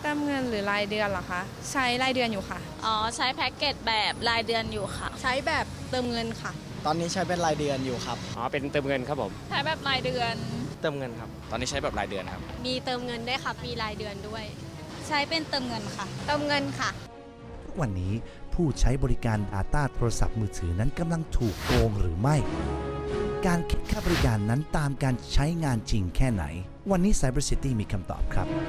แต้มเงินหรือรายเดือนเหรอคะ ใช้รายเดือนอยู่ค่ะ อ๋อ ใช้แพ็กเกจแบบรายเดือนอยู่ค่ะ ใช้แบบเติมเงินค่ะ ตอนนี้ใช้เป็นรายเดือนอยู่ครับ อ๋อ เป็นเติมเงินครับผม ใช้แบบรายเดือน เติมเงินครับ ตอนนี้ใช้แบบรายเดือนครับ มีเติมเงินได้วยค่ะ มีรายเดือนด้วย ใช้เป็นเติมเงินค่ะ เติมเงินค่ะ ทุกวันนี้ผู้ใช้บริการ Data โทรศัพท์มือถือนั้นกำลังถูกโกงหรือไม่ การคิดค่าบริการนั้นตามการใช้งานจริงแค่ไหน วันนี้ Cyber City มีคำตอบครับเ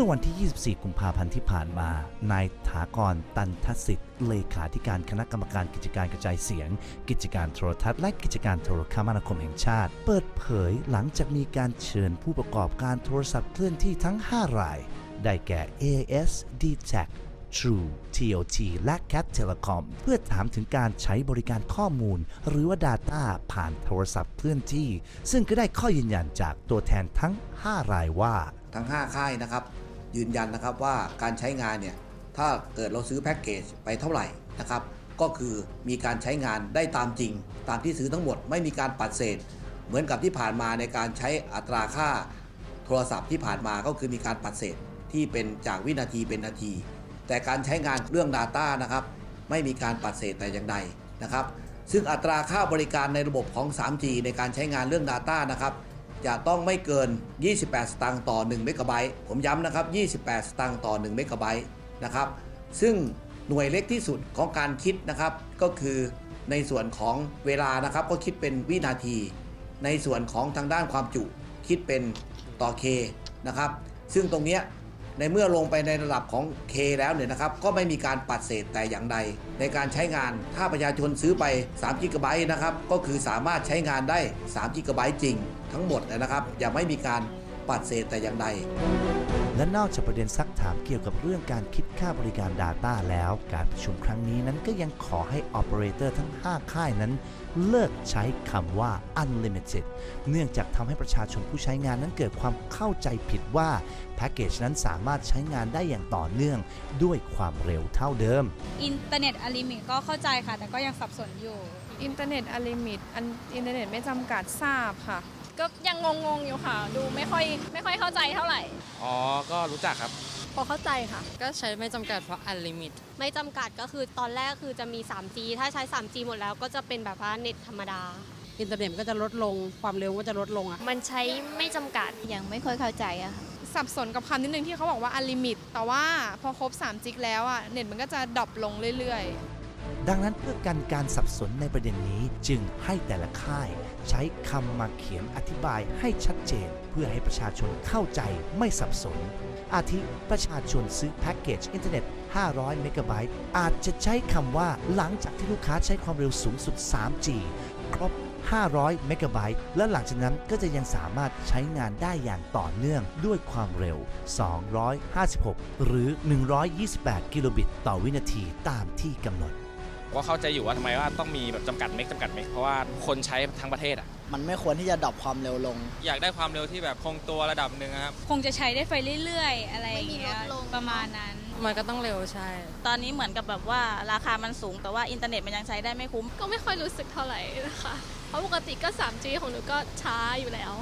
มื่อวันที่ 24 กุมภาพันธ์ที่ผ่านมา นายถากร ตันทสิทธิ์ เลขาธิการคณะกรรมการกิจการกระจายเสียง กิจการโทรทัศน์และกิจการโทรคมนาคมแห่งชาติ เปิดเผยหลังจากมีการเชิญผู้ประกอบการโทรศัพท์เคลื่อนที่ทั้ง 5 ราย ได้แก่ AIS d t a c True TOT และ Cat Telecom เพื่อถามถึงการใช้บริการข้อมูล หรือว่า Data ผ่านโทรศัพท์เคลื่อนที่ ซึ่งก็ได้ข้อยืนยันจากตัวแทนทั้ง 5 รายว่า ทั้ง 5 ค่ายนะครับ ยืนยันนะครับว่าการใช้งานเนี่ยถ้าเกิดเราซื้อแพ็กเกจไปเท่าไหร่นะครับก็คือมีการใช้งานได้ตามจริง ตามที่ซื้อทั้งหมดไม่มีการปัดเศษ เหมือนกับที่ผ่านมาในการใช้อัตราค่า โทรศัพท์ที่ผ่านมาก็คือมีการปัดเศษที่เป็นจากวินาทีเป็นนาที แต่การใช้งานเรื่อง Data นะครับไม่มีการปัดเศษแต่อย่างใดนะครับ ซึ่งอัตราค่าบริการในระบบของ 3G ในการใช้งานเรื่อง Data นะครับ จะต้องไม่เกิน 28 สตางค์ต่อ1เมกะไบต์ผมย้ำนะครับ 28 สตางค์ต่อ1เมกะไบต์นะครับ ซึ่งหน่วยเล็กที่สุดของการคิดนะครับ ก็คือในส่วนของเวลานะครับก็คิดเป็นวินาที ในส่วนของทางด้านความจุคิดเป็นต่อเคนะครับ ซึ่งตรงเนี้ย ในเมื่อลงไปในระดับของ K แล้วเนี่ยนะครับ ก็ไม่มีการปัดเศษแต่อย่างใด ในการใช้งาน ถ้าประชาชนซื้อไป3 g b นะครับ ก็คือสามารถใช้งานได้3 g b จริง ทั้งหมดนะครับ อย่าไม่มีการปัดเศษแต่อย่างใด และนอกจากประเด็นซักถามเกี่ยวกับเรื่องการคิดค่าบริการ Data แล้ว การประชุมครั้งนี้นั้นก็ยังขอให้ Operator ทั้ง 5 ค่ายนั้น เลิกใช้คำว่า unlimited เนื่องจากทำให้ประชาชนผู้ใช้งานนั้นเกิดความเข้าใจผิดว่าแพ็กเกจนั้นสามารถใช้งานได้อย่างต่อเนื่องด้วยความเร็วเท่าเดิม อินเทอร์เน็ตอลิมิตก็เข้าใจค่ะ แต่ก็ยังสับสนอยู่ อินเทอร์เน็ตอลิมิตอันอินเทอร์เน็ตไม่จำกัดทราบค่ะ ก็ยังงงๆอยู่ค่ะ ดูไม่ค่อยไม่ค่อยเข้าใจเท่าไหร่ อ๋อ ก็รู้จักครับ พอเข้าใจค่ะ ก็ใช้ไม่จำกัดเพราะอันลิมิต ไม่จำกัดก็คือตอนแรกคือจะมี 3G ถ้าใช้ 3G หมดแล้วก็จะเป็นแบบว่าเน็ตธรรมดา อินเทอร์เน็ตก็จะลดลงความเร็วก็จะลดลงอะมันใช้ไม่จำกัด ยังไม่ค่อยเข้าใจอะค่ะสับสนกับคำนิดนึงที่เขาบอกว่าอลิมิตแต่ว่าพอครบ3จิกแล้วอะ เน็ตมันก็จะดรอปลงเรื่อยๆ ดังนั้นเพื่อกันการสับสนในประเด็นนี้จึงให้แต่ละค่าย ใช้คำมาเขียนอธิบายให้ชัดเจน เพื่อให้ประชาชนเข้าใจไม่สับสน อาทิประชาชนซื้อแพ็กเกจอินเทอร์เน็ต 500 เมกะไบต์อาจจะใช้คำว่าหลังจากที่ลูกค้าใช้ความเร็วสูงสุด 3G ครบ 500 เมกะไบต์ และหลังจากนั้นก็จะยังสามารถใช้งานได้อย่างต่อเนื่องด้วยความเร็ว 256 หรือ 128 กิโลบิตต่อวินาทีตามที่กำหนด ก็เข้าใจอยู่ว่าทำไมว่าต้องมีแบบจำกัดเมกจำกัดเมกเพราะว่าคนใช้ทั้งประเทศอะมันไม่ควรที่จะดรอปความเร็วลง อยากได้ความเร็วที่แบบคงตัวระดับหนึ่งอะครับ คงจะใช้ได้ไปเรื่อยๆ อะไรอย่างเงี้ยไม่มีลดลง ประมาณนั้น มันก็ต้องเร็วใช่ ตอนนี้เหมือนกับแบบว่าราคามันสูง แต่ว่าอินเทอร์เน็ตมันยังใช้ได้ไม่คุ้ม ก็ไม่ค่อยรู้สึกเท่าไหร่นะคะ เพราะปกติก็ 3G ของหนูก็ช้าอยู่แล้ว